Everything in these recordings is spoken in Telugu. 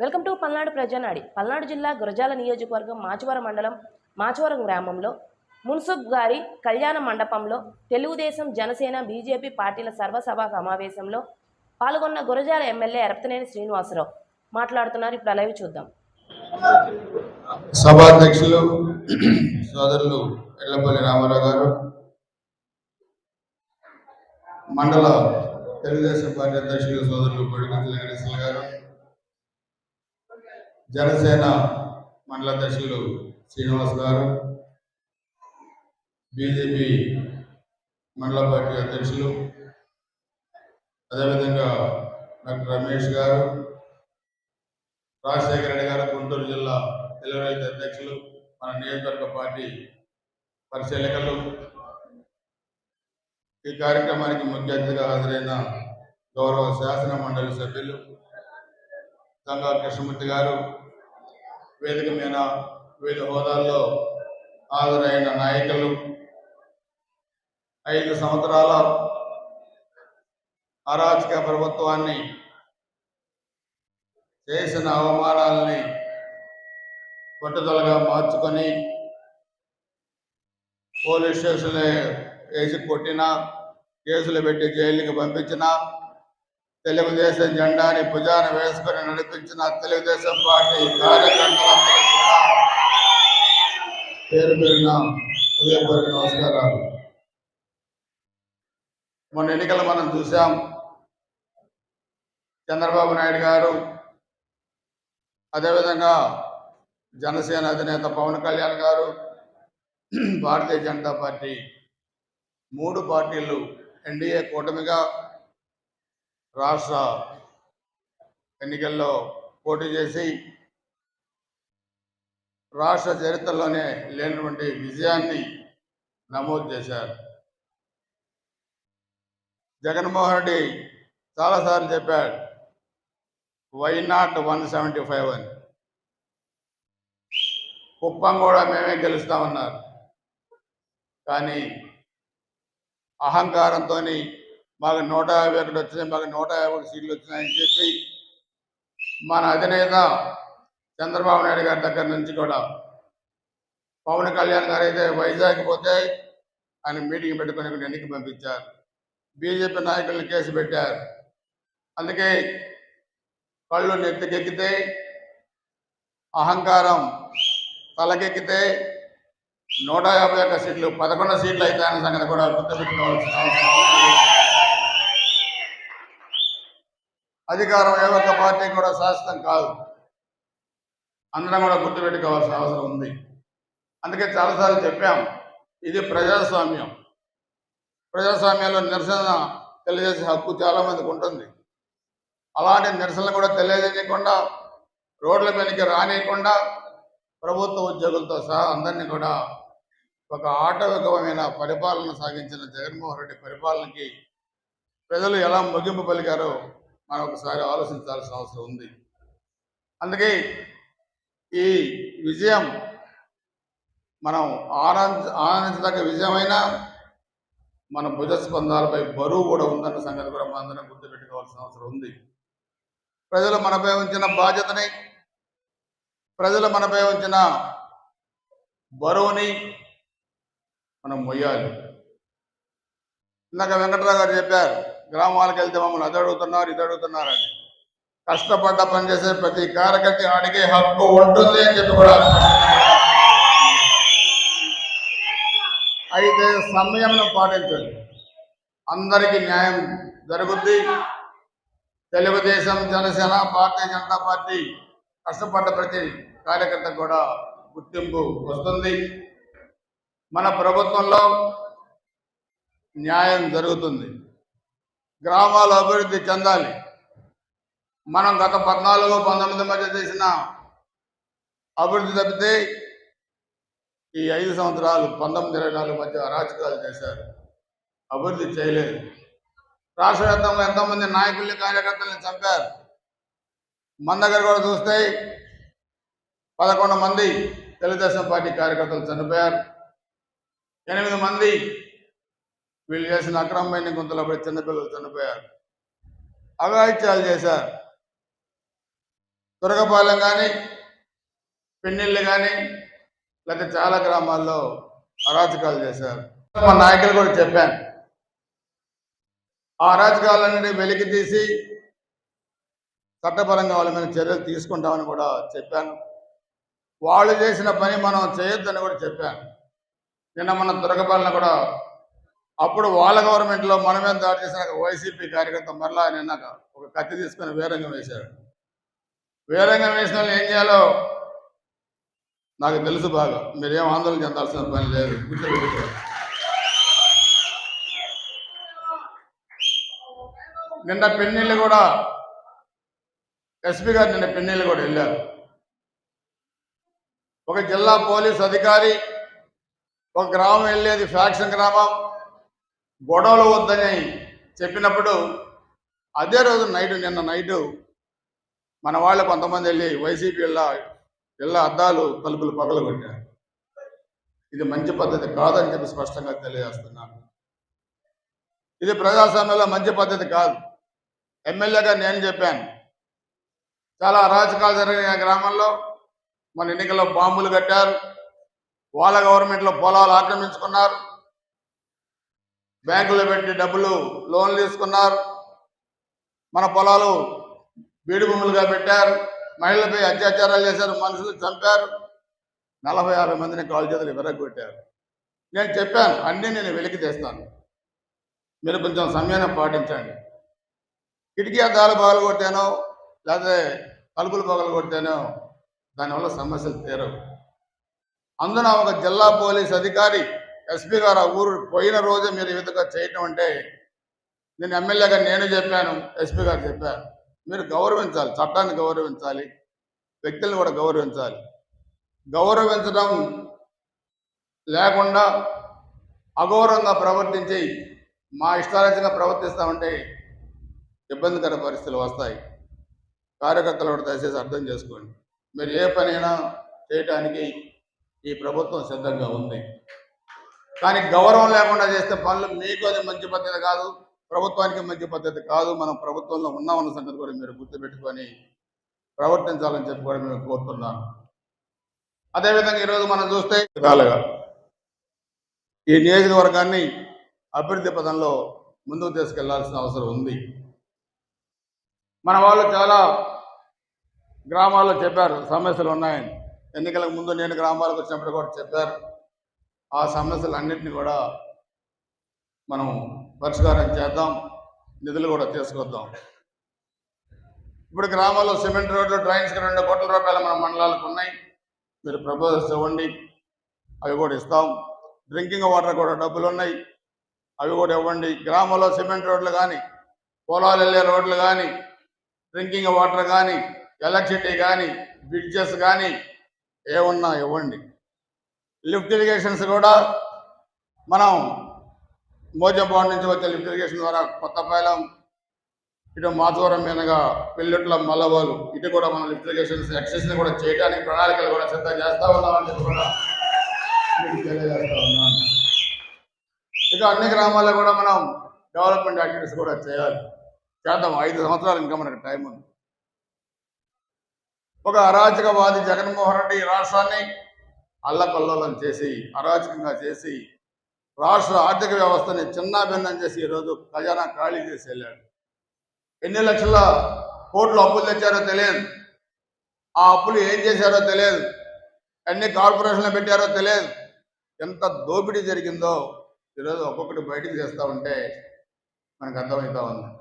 Welcome to Palnadu Prajanadi. Palnadu జిల్లా గురజాల నియోజకవర్గం మాచవరం మండలం మాచవరం గ్రామంలో మున్సిబ్ గారి కళ్యాణ మండపంలో తెలుగుదేశం జనసేన బీజేపీ పార్టీల సర్వసభ సమావేశంలో పాల్గొన్న గురజాల ఎమ్మెల్యే ఎరపతనేని శ్రీనివాసరావు. మాట్లాడుతున్నారు ఇప్పుడు అలాగే చూద్దాం. సభాధ్యక్షులు సోదరులు ఎల్లపల్లి రామారావు గారు మండల తెలుగుదేశం పార్టీ అధ్యక్షులు సోదరులు కొడిగుంటి వెంకటేశ్వర గారు జనసేన మండల అధ్యక్షులు శ్రీనివాస్ గారు బీజేపీ మండల పార్టీ అధ్యక్షులు అదేవిధంగా డాక్టర్ రమేష్ గారు రాజశేఖర రెడ్డి గారు గుంటూరు జిల్లా తెలుగు రైతు అధ్యక్షులు మన నియోజకవర్గ పార్టీ పరిశీలకులు. ఈ కార్యక్రమానికి ముఖ్య అతిథిగా హాజరైన గౌరవ శాసన మండలి సభ్యులు గంగా కృష్ణమూర్తి గారు వేదిక మీద వివిధ హోదాల్లో హాజరైన నాయకులు. ఐదు సంవత్సరాల అరాచక ప్రభుత్వాన్ని చేసిన అవమానాలని పట్టుదలగా మార్చుకొని పోలీస్ స్టేషన్లో వేసి కొట్టిన కేసులు పెట్టి జైలుకి పంపించిన తెలుగుదేశం జెండాని భుజాన వేసుకుని నడిపించిన తెలుగుదేశం పార్టీ కార్యకర్తలందరూ కూడా పేరు పేరున ఉదయపూర్వక నమస్కారాలు. మొన్న ఎన్నికలు మనం చూసాం చంద్రబాబు నాయుడు గారు అదేవిధంగా జనసేన అధినేత పవన్ కళ్యాణ్ గారు భారతీయ జనతా పార్టీ మూడు పార్టీలు ఎన్డీఏ కూటమిగా రాష్ట్ర ఎన్నికల్లో పోటీ చేసి రాష్ట్ర చరిత్రలోనే లేనటువంటి విజయాన్ని నమోదు చేశారు. జగన్మోహన్ రెడ్డి చాలాసార్లు చెప్పాడు why not one seventy five అని కుప్పం కూడా మేమే గెలుస్తామన్నారు. కానీ అహంకారంతో మాకు నూట యాభై ఒకటి వచ్చినాయి మాకు నూట యాభై ఒకటి సీట్లు వచ్చినాయని చెప్పి మన అధినేత చంద్రబాబు నాయుడు గారి దగ్గర నుంచి కూడా పవన్ కళ్యాణ్ గారు అయితే వైజాగ్ పోతే ఆయన మీటింగ్ పెట్టుకొని ఇక్కడ ఎన్నిక పంపించారు. బీజేపీ నాయకులను కేసు పెట్టారు. అందుకే కళ్ళు నెత్తికెక్కితే అహంకారం తలకెక్కితే నూట యాభై ఒక్క సీట్లు పదకొండు సీట్లు అయితే అనే సంగతి కూడా గుర్తుపెట్టుకోవాల్సిన అవసరం ఉంది. అధికారం ఏ ఒక్క పార్టీ కూడా శాశ్వతం కాదు. అందరం కూడా గుర్తుపెట్టుకోవాల్సిన అవసరం ఉంది. అందుకే చాలాసార్లు చెప్పాం ఇది ప్రజాస్వామ్యం. ప్రజాస్వామ్యంలో నిరసన తెలియజేసే హక్కు చాలామందికి ఉంటుంది. అలాంటి నిరసనలు కూడా తెలియజేయకుండా రోడ్ల మీదకి రానియకుండా ప్రభుత్వ ఉద్యోగులతో సహా అందరినీ కూడా ఒక ఆటవికమైన పరిపాలన సాగించిన జగన్మోహన్ రెడ్డి పరిపాలనకి ప్రజలు ఎలా ముగింపు పలికారో మనం ఒకసారి ఆలోచించాల్సిన అవసరం ఉంది. అందుకే ఈ విజయం మనం ఆనంద ఆనందించదగ్గ విజయమైనా మన భుజ స్పందాలపై బరువు కూడా ఉందన్న సంగతి కూడా మనందరం గుర్తుపెట్టుకోవాల్సిన అవసరం ఉంది. ప్రజలు మనపై ఉంచిన బాధ్యతని ప్రజలు మనపై ఉంచిన బరువుని మనం మొయ్యాలి. ఇందాక వెంకటరావు గారు చెప్పారు గ్రామాలకు వెళ్తే మమ్మల్ని అది అడుగుతున్నారు ఇది అడుగుతున్నారని. కష్టపడ్డ పనిచేసే ప్రతి కార్యకర్త అడిగే హక్కు ఉంటుంది అని చెప్పి కూడా అయితే సమయంలో పాటించండి. అందరికీ న్యాయం జరుగుద్ది. తెలుగుదేశం జనసేన భారతీయ జనతా పార్టీ కష్టపడ్డ ప్రతి కార్యకర్త కూడా గుర్తింపు వస్తుంది. మన ప్రభుత్వంలో న్యాయం జరుగుతుంది. గ్రామాలు అభివృద్ధి చెందాలి. మనం గత పద్నాలుగు పంతొమ్మిది మధ్య చేసిన అభివృద్ధి తప్పితే ఈ ఐదు సంవత్సరాలు పంతొమ్మిది ఇరవై నాలుగు మధ్య అరాచకాలు చేశారు. అభివృద్ధి చేయలేదు. రాష్ట్ర వ్యాప్తంగా ఎంతోమంది నాయకుల్ని కార్యకర్తల్ని చంపారు. మన దగ్గర కూడా చూస్తే పదకొండు మంది తెలుగుదేశం పార్టీ కార్యకర్తలు చనిపోయారు. ఎనిమిది మంది వీళ్ళు చేసిన అక్రమమైన గుంతలపై చిన్నపిల్లలు చనిపోయారు. అఘాయిత్యాలు చేశారు. తురగపాలెం కానీ పెన్నెళ్ళు కానీ లేకపోతే చాలా గ్రామాల్లో అరాచకాలు చేశారు. మా నాయకులు కూడా చెప్పాను ఆ అరాచకాలన్నింటినీ వెలికి తీసి చట్టపరంగా వాళ్ళ మీద చర్యలు తీసుకుంటామని కూడా చెప్పాను. వాళ్ళు చేసిన పని మనం చేయొద్దని కూడా చెప్పాను. నిన్న మన దుర్గపాలన కూడా అప్పుడు వాళ్ళ గవర్నమెంట్లో మన మీద దాడి చేసిన వైసీపీ కార్యకర్త మరలా నిన్న ఒక కత్తి తీసుకుని వేరంగం వేశాడు వేరంగం వేసిన వాళ్ళు ఏం చేయాలో నాకు తెలుసు బాగా. మీరేం ఆందోళన చెందాల్సిన పని లేదు. నిన్న పెన్నీళ్ళు కూడా ఎస్పీ గారు నిన్న పెన్నీళ్ళు కూడా వెళ్ళారు. ఒక జిల్లా పోలీస్ అధికారి ఒక గ్రామం వెళ్ళేది ఫ్యాక్షన్ గ్రామం. గొడవలు వద్దని చెప్పినప్పుడు అదే రోజు నైట్ నిన్న నైటు మన వాళ్ళు కొంతమంది వెళ్ళి వైసీపీ ఇళ్ళ ఇళ్ళ అద్దాలు తలుపులు పగలు కొట్టారు. ఇది మంచి పద్ధతి కాదని చెప్పి స్పష్టంగా తెలియజేస్తున్నాను ఇది ప్రజాస్వామ్యంలో మంచి పద్ధతి కాదు. ఎమ్మెల్యేగా నేను చెప్పాను. చాలా అరాచకాలు జరిగిన గ్రామంలో. మన ఎన్నికల్లో బాంబులు కట్టారు. వాళ్ళ గవర్నమెంట్లో పొలాలు ఆక్రమించుకున్నారు. బ్యాంకులో పెట్టి డబ్బులు లోన్లు తీసుకున్నారు. మన పొలాలు బీడు భూములుగా పెట్టారు. మహిళలపై అత్యాచారాలు చేశారు. మనుషులు చంపారు. నలభై ఆరు మందిని కాలు చేతులు విరగొట్టారు. నేను చెప్పాను అన్నీ నేను వెలికి తెస్తాను. మీరు కొంచెం సమయాన్ని పాటించండి. కిటికీ అద్దాలు పగలు కొట్టానో లేకపోతే తలుపులు పగలు కొట్టానో దానివల్ల సమస్యలు తీరవు. అందున ఒక జిల్లా పోలీస్ అధికారి ఎస్పీ గారు ఆ ఊరు పోయిన రోజే మీరు ఈ విధంగా చేయటం అంటే నేను ఎమ్మెల్యేగా నేను చెప్పాను ఎస్పీ గారు చెప్పాను మీరు గౌరవించాలి చట్టాన్ని గౌరవించాలి వ్యక్తులను కూడా గౌరవించాలి. గౌరవించడం లేకుండా అగౌరవంగా ప్రవర్తించి మా ఇష్టారాజ్యంగా ప్రవర్తిస్తామంటే ఇబ్బందికర పరిస్థితులు వస్తాయి. కార్యకర్తలు కూడా దయచేసి అర్థం చేసుకోండి. మీరు ఏ పనైనా చేయటానికి ఈ ప్రభుత్వం సిద్ధంగా ఉంది. కానీ గౌరవం లేకుండా చేస్తే పనులు మీకు అది మంచి పద్ధతి కాదు ప్రభుత్వానికి మంచి పద్ధతి కాదు. మనం ప్రభుత్వంలో ఉన్నామన్న సంగతి కూడా మీరు గుర్తుపెట్టుకొని ప్రవర్తించాలని చెప్పి కూడా మేము కోరుతున్నాను. అదేవిధంగా ఈరోజు మనం చూస్తే విధాలుగా ఈ నియోజకవర్గాన్ని అభివృద్ధి పదంలో ముందుకు తీసుకెళ్ళాల్సిన అవసరం ఉంది. మన వాళ్ళు చాలా గ్రామాల్లో చెప్పారు సమస్యలు ఉన్నాయని ఎన్నికలకు ముందు నేను గ్రామాలకు వచ్చినప్పుడు కూడా చెప్పారు. ఆ సమస్యలు అన్నింటినీ కూడా మనం పరిష్కారం చేద్దాం నిధులు కూడా తీసుకొద్దాం. ఇప్పుడు గ్రామాల్లో సిమెంట్ రోడ్లు డ్రైన్స్కి రెండు కోట్ల రూపాయలు మన మండలాలకు ఉన్నాయి. మీరు ప్రపోజల్స్ ఇవ్వండి. అవి కూడా ఇస్తాం. డ్రింకింగ్ వాటర్ కూడా డబ్బులు ఉన్నాయి. అవి కూడా ఇవ్వండి. గ్రామంలో సిమెంట్ రోడ్లు కానీ పొలాలు వెళ్ళే రోడ్లు కానీ డ్రింకింగ్ వాటర్ కానీ ఎలక్ట్రిసిటీ కానీ బ్రిడ్జెస్ కానీ ఏమున్నా ఇవ్వండి. లిఫ్ట్ ఇరిగేషన్స్ కూడా మనం మోజంబాడ్ నుంచి వచ్చే లిఫ్ట్ ఇరిగేషన్ ద్వారా కొత్తపాలెం ఇటు మాధవరం మీదగా పెళ్ళిట్ల మల్లవాలు ఇటు కూడా మనం లిఫ్ట్ ఇరిగేషన్స్ ఎక్సెస్ని కూడా చేయడానికి ప్రణాళికలు కూడా సిద్ధం చేస్తూ ఉన్నామని చెప్పి కూడా మీకు ఉన్నాను. ఇక అన్ని గ్రామాల్లో కూడా మనం డెవలప్మెంట్ యాక్టివిటీస్ కూడా చేయాలి. చేద్దాం. ఐదు సంవత్సరాలు ఇంకా మనకు టైం ఉంది. ఒక అరాచకవాది జగన్మోహన్ రెడ్డి ఈ రాష్ట్రాన్ని అల్లకల్లోలం చేసి అరాచకంగా చేసి రాష్ట్ర ఆర్థిక వ్యవస్థని చిన్నాభిన్నం చేసి ఈరోజు ఖజానా ఖాళీ చేసి వెళ్ళాడు. ఎన్ని లక్షల కోట్లు అప్పులు తెచ్చారో తెలియదు. ఆ అప్పులు ఏం చేశారో తెలియదు. ఎన్ని కార్పొరేషన్లు పెట్టారో తెలియదు. ఎంత దోపిడీ జరిగిందో ఈరోజు ఒక్కొక్కటి బయటకు చేస్తూ ఉంటే మనకు అర్థమవుతా ఉంది.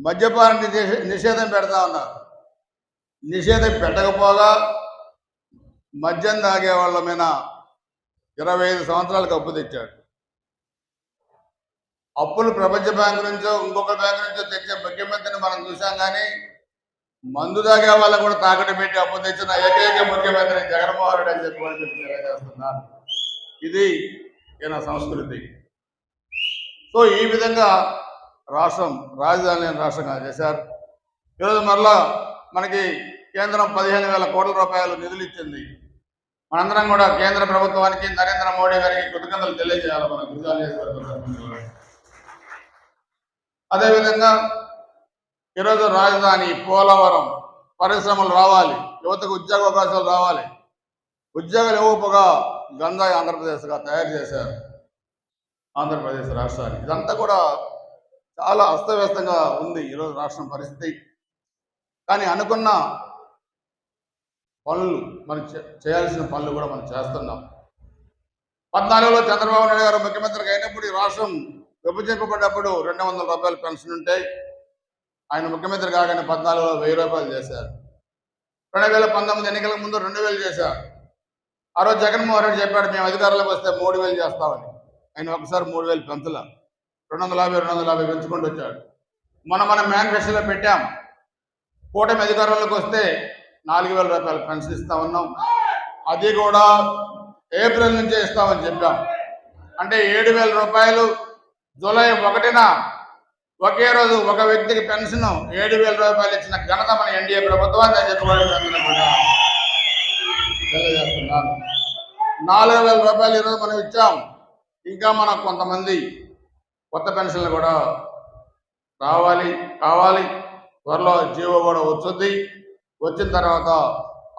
మద్యపాన నిషే- నిషేధం పెడతా ఉన్నారు. నిషేధం పెట్టకపోగా మద్యం తాగే వాళ్ళ మీద ఇరవై ఐదు సంవత్సరాలకు అప్పు తెచ్చాడు. అప్పులు ప్రపంచ బ్యాంకు నుంచో ఇంకొక బ్యాంకు నుంచో తెచ్చే ముఖ్యమంత్రిని మనం చూసాం కానీ మందు తాగే వాళ్ళకు కూడా తాకట్టు పెట్టి అప్పు తెచ్చిన ఏకైక ముఖ్యమంత్రి జగన్మోహన్ రెడ్డి అని చెప్పి తెలియజేస్తున్నారు ఇది ఈయన సంస్కృతి. సో ఈ విధంగా రాష్ట్రం రాజధాని రాష్ట్రంగా చేశారు. ఈరోజు మరలా మనకి కేంద్రం పదిహేను వేల కోట్ల రూపాయలు నిధులు ఇచ్చింది. మనందరం కూడా కేంద్ర ప్రభుత్వానికి నరేంద్ర మోడీ గారికి కృతజ్ఞతలు తెలియజేయాలి మన గుజరాత్ అదేవిధంగా ఈరోజు రాజధాని పోలవరం పరిశ్రమలు రావాలి యువతకు ఉద్యోగ అవకాశాలు రావాలి. ఉద్యోగాలు ఇవ్వకపోగా గంజాయి ఆంధ్రప్రదేశ్గా తయారు చేశారు ఆంధ్రప్రదేశ్ రాష్ట్రాన్ని. ఇదంతా కూడా చాలా అస్తవ్యస్తంగా ఉంది ఈరోజు రాష్ట్రం పరిస్థితి. కానీ అనుకున్న పనులు మనం చేయాల్సిన పనులు కూడా మనం చేస్తున్నాం. పద్నాలుగులో చంద్రబాబు నాయుడు గారు ముఖ్యమంత్రిగా అయినప్పుడు ఈ రాష్ట్రం విభజింపబడ్డప్పుడు రెండు వందల రూపాయలు పెన్షన్ ఉంటాయి ఆయన ముఖ్యమంత్రి కాగానే పద్నాలుగులో వెయ్యి రూపాయలు చేశారు. రెండు వేల పంతొమ్మిది ఎన్నికల ముందు రెండు వేలు చేశారు. ఆ రోజు జగన్మోహన్ రెడ్డి చెప్పాడు మేము అధికారంలోకి వస్తే మూడు వేలు చేస్తామని. ఆయన ఒకసారి మూడు వేలు పెంచలే. రెండు వందల యాభై రెండు వందల యాభై పెంచుకుంటూ వచ్చాడు. మనం మన మేనిఫెస్టోలో పెట్టాం. కూటమి అధికారంలోకి వస్తే నాలుగు వేల రూపాయలు పెన్షన్ ఇస్తా ఉన్నాం. అది కూడా ఏప్రిల్ నుంచే ఇస్తామని చెప్పాం. అంటే ఏడు వేల రూపాయలు జూలై ఒకటిన ఒకే రోజు ఒక వ్యక్తికి పెన్షన్ ఏడు వేల రూపాయలు ఇచ్చిన ఘనత మన ఎన్డీఏ ప్రభుత్వాన్ని అని చెప్పుకోవడం కూడా తెలియజేస్తున్నాను. నాలుగు వేల రూపాయలు ఈరోజు మనం ఇచ్చాం. ఇంకా మనం కొంతమంది కొత్త పెన్షన్లు కూడా రావాలి కావాలి. త్వరలో జీవో కూడా వచ్చింది వచ్చిన తర్వాత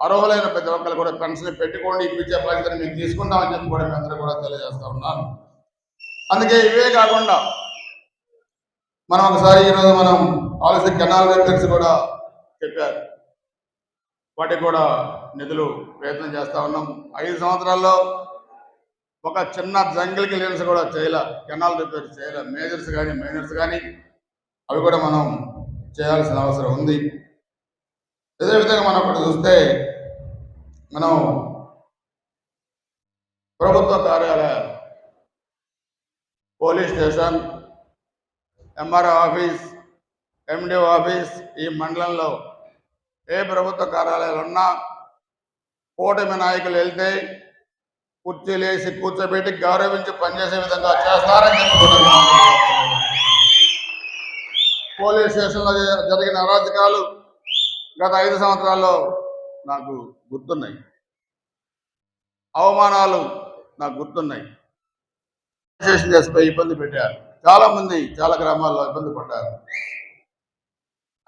అర్హులైన ప్రతి ఒక్కరు కూడా పెన్షన్ పెట్టుకోండి ఇప్పించే బాధ్యతను మేము తీసుకుంటామని చెప్పి కూడా మీ అందరూ కూడా తెలియజేస్తా ఉన్నాను. అందుకే ఇవే కాకుండా మనం ఒకసారి ఈరోజు మనం ఆలస్య కెనాల్ రిపేర్స్ కూడా చెప్పారు. వాటికి కూడా నిధులు ప్రయత్నం చేస్తూ ఉన్నాం. ఐదు సంవత్సరాల్లో ఒక చిన్న జంగిల్ క్లియరెన్స్ కూడా చేయలే. కెనాల్ రిపేర్ చేయలే. మేజర్స్ కానీ మైనర్స్ కానీ అవి కూడా మనం చేయాల్సిన అవసరం ఉంది. అదే విధంగా మనం ఒకటి చూస్తే మనం ప్రభుత్వ కార్యాలయాలు police station MRO office MDO office ఈ మండలంలో ఏ ప్రభుత్వ కార్యాలయాలు ఉన్నా కూటమి నాయకులు వెళ్తే కుర్చీలు వేసి కూర్చోబెట్టి గౌరవించి పనిచేసే విధంగా చేస్తారని చెప్పుకుంటున్నాను పోలీస్ స్టేషన్లో జరిగిన అరాచకాలు గత ఐదు సంవత్సరాల్లో నాకు గుర్తున్నాయి. అవమానాలు నాకు గుర్తున్నాయి. స్టేషన్ చేసిపోయి ఇబ్బంది పెట్టారు. చాలామంది చాలా గ్రామాల్లో ఇబ్బంది పడ్డారు.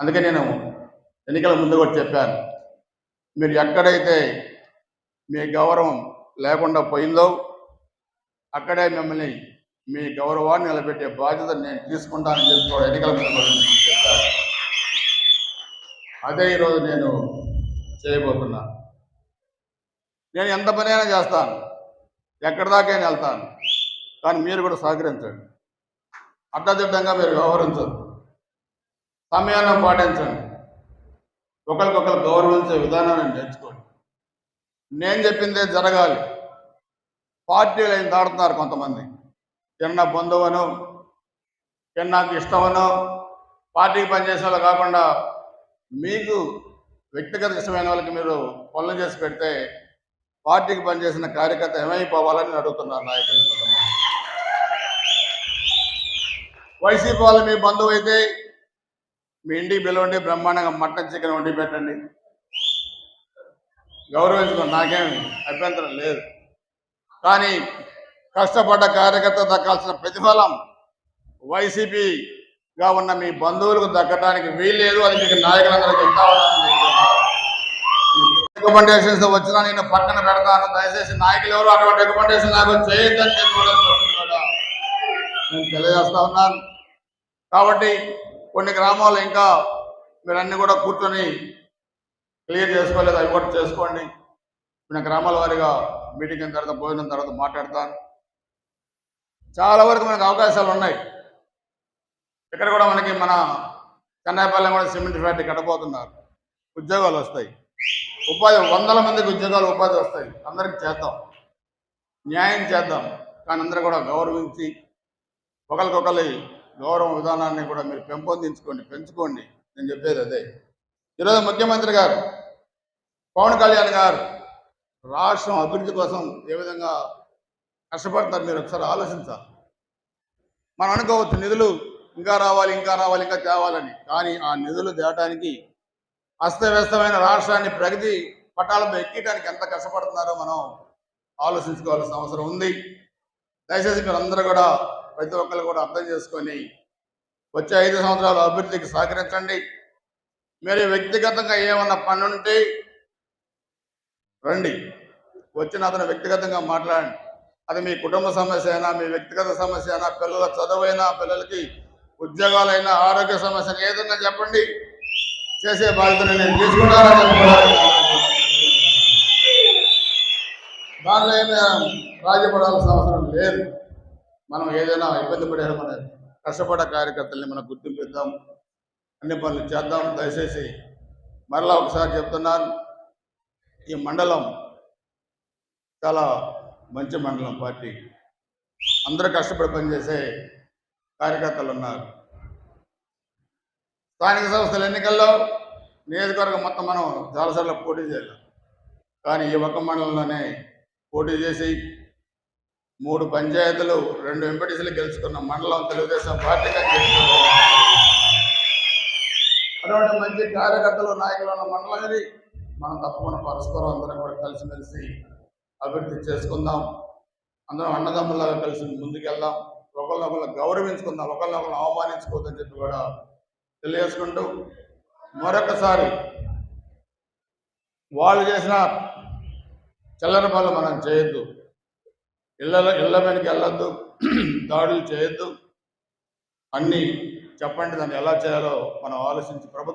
అందుకే నేను ఎన్నికల ముందు కూడా చెప్పాను. మీరు ఎక్కడైతే మీ గౌరవం లేకుండా పోయిందో అక్కడే మిమ్మల్ని మీ గౌరవాన్ని నిలబెట్టే బాధ్యత నేను తీసుకుంటానని చెప్పి కూడా ఎన్నికల అదే ఈరోజు నేను చేయబోతున్నా. నేను ఎంత పనైనా చేస్తాను. ఎక్కడి దాకైనా వెళ్తాను. కానీ మీరు కూడా సహకరించండి. అడ్డదిడ్డంగా మీరు వ్యవహరించద్దు. సమయాన్ని పాటించండి. ఒకరికొకరు గౌరవించే విధానాన్ని నేర్చుకోండి. నేను చెప్పిందే జరగాలి. పార్టీలు అయిన దాడుతున్నారు కొంతమంది. తిన్న బంధువను చిన్న నాకు ఇష్టమనో పార్టీకి పనిచేసే వాళ్ళు కాకుండా మీకు వ్యక్తిగత ఇష్టమైన వాళ్ళకి మీరు పనులు చేసి పెడితే పార్టీకి పనిచేసిన కార్యకర్త ఏమైపోవాలని అడుగుతున్నారు నాయకులు. వైసీపీ వాళ్ళు మీ బంధువు అయితే మీ ఇంటికి పిలవండి బ్రహ్మాండంగా మటన్ చికెన్ వండి పెట్టండి. గౌరవించుకోండి నాకేం అభ్యంతరం లేదు. కానీ కష్టపడ్డ కార్యకర్త దక్కాల్సిన ప్రతిఫలం వైసీపీగా ఉన్న మీ బంధువులకు దక్కడానికి వీల్లేదు అది మీకు నాయకులందరికీ రికమెండేషన్స్ వచ్చినా నేను పక్కన పెడతాను. దయచేసి నాయకులు ఎవరు అటువంటి రికమెండేషన్ నాకు చేయొద్దని చెప్పి కూడా నేను తెలియజేస్తా ఉన్నాను. కాబట్టి కొన్ని గ్రామాలు ఇంకా మీరు అన్ని కూడా కూర్చొని క్లియర్ చేసుకోలేదు అవి కూడా చేసుకోండి. నేను గ్రామాల వారిగా మీటింగ్ అయిన తర్వాత భోజనం తర్వాత మాట్లాడతాను. చాలా వరకు మనకు అవకాశాలు ఉన్నాయి. ఇక్కడ కూడా మనకి మన చెన్నైపల్లెం కూడా సిమెంట్ ఫ్యాక్టరీ కట్టబోతున్నారు. ఉద్యోగాలు వస్తాయి. ఉపాధి వందల మందికి ఉద్యోగాలు ఉపాధి వస్తాయి. అందరికి చేద్దాం. న్యాయం చేద్దాం. కానీ అందరూ కూడా గౌరవించి ఒకరికొకరి గౌరవ విధానాన్ని కూడా మీరు పెంపొందించుకోండి పెంచుకోండి. నేను చెప్పేది అదే. ఈరోజు ముఖ్యమంత్రి గారు పవన్ కళ్యాణ్ గారు రాష్ట్రం అభివృద్ధి కోసం ఏ విధంగా కష్టపడుతున్నారు మీరు ఒకసారి ఆలోచించాలి. మనం అనుకోవచ్చు నిధులు ఇంకా రావాలి ఇంకా రావాలి ఇంకా తేవాలని. కానీ ఆ నిధులు తేవటానికి అస్తవ్యస్తమైన రాష్ట్రాన్ని ప్రగతి పట్టాలపై ఎక్కడానికి ఎంత కష్టపడుతున్నారో మనం ఆలోచించుకోవాల్సిన అవసరం ఉంది. దయచేసి మీరు అందరూ కూడా ప్రతి ఒక్కరు కూడా అర్థం చేసుకొని వచ్చే ఐదు సంవత్సరాల అభివృద్ధికి సహకరించండి. మీరు వ్యక్తిగతంగా ఏమన్నా పని ఉంటే రండి. వచ్చిన అతను వ్యక్తిగతంగా మాట్లాడండి. అది మీ కుటుంబ సమస్య అయినా మీ వ్యక్తిగత సమస్య అయినా పిల్లల చదువైనా పిల్లలకి ఉద్యోగాలైనా ఆరోగ్య సమస్య ఏదన్నా చెప్పండి. చేసే బాధ్యతను నేను తీసుకుంటానని చెప్పడానికి దానిలో ఏమి రాజీపడాల్సిన అవసరం లేదు. మనం ఏదైనా ఇబ్బంది పడే మన కష్టపడే కార్యకర్తల్ని మనం గుర్తింపిద్దాం. అన్ని పనులు చేద్దాం. దయచేసి మరలా ఒకసారి చెప్తున్నాను ఈ మండలం చాలా మంచి మండలం పార్టీ. అందరూ కష్టపడి పనిచేసే కార్యకర్తలు ఉన్నారు స్థానిక సంస్థల ఎన్నికల్లో నియోజకవర్గం మొత్తం మనం చాలాసార్లు పోటీ చేయాలి కానీ ఈ ఒక్క మండలంలోనే పోటీ చేసి మూడు పంచాయతీలు రెండు ఎంపీటీసీలు గెలుచుకున్న మండలం తెలుగుదేశం పార్టీగా అటువంటి మంచి కార్యకర్తలు నాయకులు ఉన్న మండలం ఇది. మనం తప్పకుండా పరస్పరం అందరం కూడా కలిసిమెలిసి అభివృద్ధి చేసుకుందాం. అందరం అన్నదమ్ములాగా కలిసి ముందుకెళ్దాం. ఒకరినొకరు గౌరవించుకుందాం. ఒకరినొకరు అవమానించుకోవద్దని చెప్పి కూడా తెలియజేసుకుంటూ మరొకసారి వాళ్ళు చేసిన చిల్లర పనులు మనం చేయొద్దు. ఇళ్ళ ఇళ్ళ మీదకి వెళ్ళొద్దు. దాడులు చేయొద్దు. అన్నీ చెప్పండి. దాన్ని ఎలా చేయాలో మనం ఆలోచించి ప్రభుత్వం